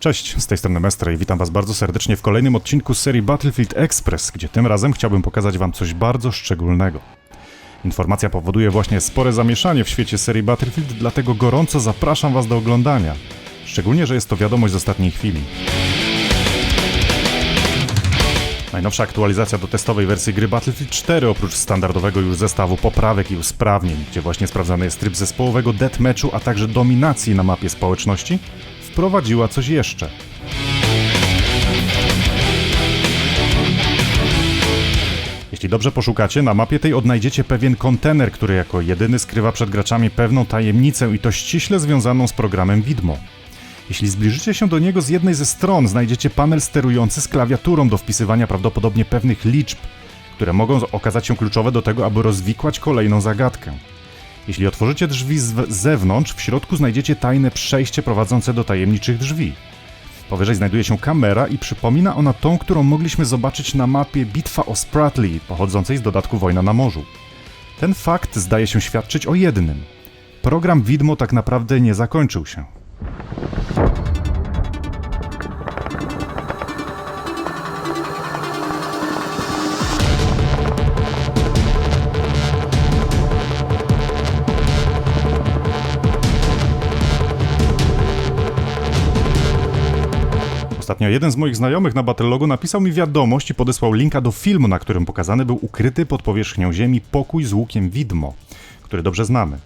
Cześć, z tej strony Mestre i witam Was bardzo serdecznie w kolejnym odcinku serii Battlefield Express, gdzie tym razem chciałbym pokazać Wam coś bardzo szczególnego. Informacja powoduje właśnie spore zamieszanie w świecie serii Battlefield, dlatego gorąco zapraszam Was do oglądania. Szczególnie, że jest to wiadomość z ostatniej chwili. Najnowsza aktualizacja do testowej wersji gry Battlefield 4 oprócz standardowego już zestawu poprawek i usprawnień, gdzie właśnie sprawdzany jest tryb zespołowego deathmatchu, a także dominacji na mapie społeczności, wprowadziła coś jeszcze. Jeśli dobrze poszukacie, na mapie tej odnajdziecie pewien kontener, który jako jedyny skrywa przed graczami pewną tajemnicę i to ściśle związaną z programem Widmo. Jeśli zbliżycie się do niego z jednej ze stron, znajdziecie panel sterujący z klawiaturą do wpisywania prawdopodobnie pewnych liczb, które mogą okazać się kluczowe do tego, aby rozwikłać kolejną zagadkę. Jeśli otworzycie drzwi z zewnątrz, w środku znajdziecie tajne przejście prowadzące do tajemniczych drzwi. Powyżej znajduje się kamera i przypomina ona tą, którą mogliśmy zobaczyć na mapie Bitwa o Spratly, pochodzącej z dodatku Wojna na Morzu. Ten fakt zdaje się świadczyć o jednym. Program Widmo tak naprawdę nie zakończył się. Ostatnio jeden z moich znajomych na Battlelogu napisał mi wiadomość i podesłał linka do filmu, na którym pokazany był ukryty pod powierzchnią ziemi pokój z łukiem widmo, który dobrze znamy.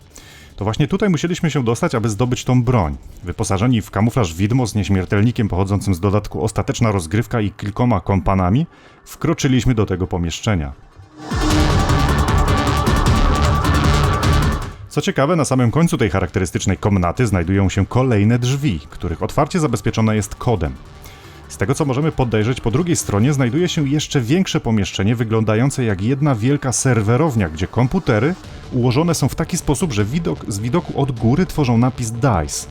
To właśnie tutaj musieliśmy się dostać, aby zdobyć tą broń. Wyposażeni w kamuflaż widmo z nieśmiertelnikiem pochodzącym z dodatku ostateczna rozgrywka i kilkoma kompanami, wkroczyliśmy do tego pomieszczenia. Co ciekawe, na samym końcu tej charakterystycznej komnaty znajdują się kolejne drzwi, których otwarcie zabezpieczone jest kodem. Tego co możemy podejrzeć, po drugiej stronie znajduje się jeszcze większe pomieszczenie wyglądające jak jedna wielka serwerownia, gdzie komputery ułożone są w taki sposób, że widok, z widoku od góry tworzą napis DICE.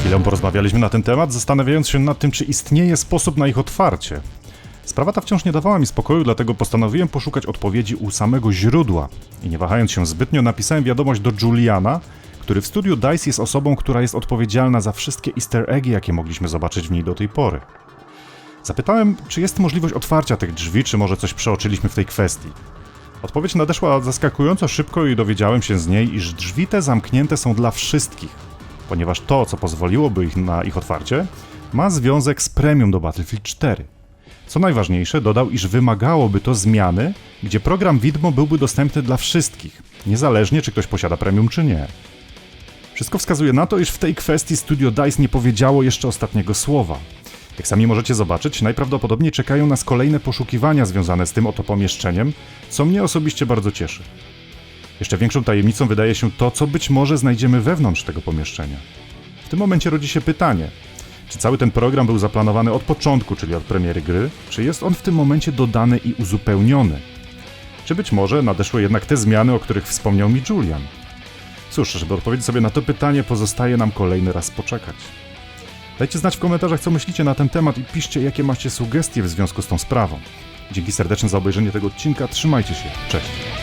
Chwilę porozmawialiśmy na ten temat, zastanawiając się nad tym, czy istnieje sposób na ich otwarcie. Sprawa ta wciąż nie dawała mi spokoju, dlatego postanowiłem poszukać odpowiedzi u samego źródła. I nie wahając się zbytnio, napisałem wiadomość do Juliana, który w studiu DICE jest osobą, która jest odpowiedzialna za wszystkie easter eggi, jakie mogliśmy zobaczyć w niej do tej pory. Zapytałem, czy jest możliwość otwarcia tych drzwi, czy może coś przeoczyliśmy w tej kwestii. Odpowiedź nadeszła zaskakująco szybko i dowiedziałem się z niej, iż drzwi te zamknięte są dla wszystkich, ponieważ to, co pozwoliłoby ich na ich otwarcie, ma związek z premium do Battlefield 4. Co najważniejsze, dodał, iż wymagałoby to zmiany, gdzie program widmo byłby dostępny dla wszystkich, niezależnie czy ktoś posiada premium czy nie. Wszystko wskazuje na to, iż w tej kwestii studio DICE nie powiedziało jeszcze ostatniego słowa. Jak sami możecie zobaczyć, najprawdopodobniej czekają nas kolejne poszukiwania związane z tym oto pomieszczeniem, co mnie osobiście bardzo cieszy. Jeszcze większą tajemnicą wydaje się to, co być może znajdziemy wewnątrz tego pomieszczenia. W tym momencie rodzi się pytanie, czy cały ten program był zaplanowany od początku, czyli od premiery gry, czy jest on w tym momencie dodany i uzupełniony? Czy być może nadeszły jednak te zmiany, o których wspomniał mi Julian? Cóż, żeby odpowiedzieć sobie na to pytanie, pozostaje nam kolejny raz poczekać. Dajcie znać w komentarzach, co myślicie na ten temat i piszcie, jakie macie sugestie w związku z tą sprawą. Dzięki serdeczne za obejrzenie tego odcinka, trzymajcie się, cześć!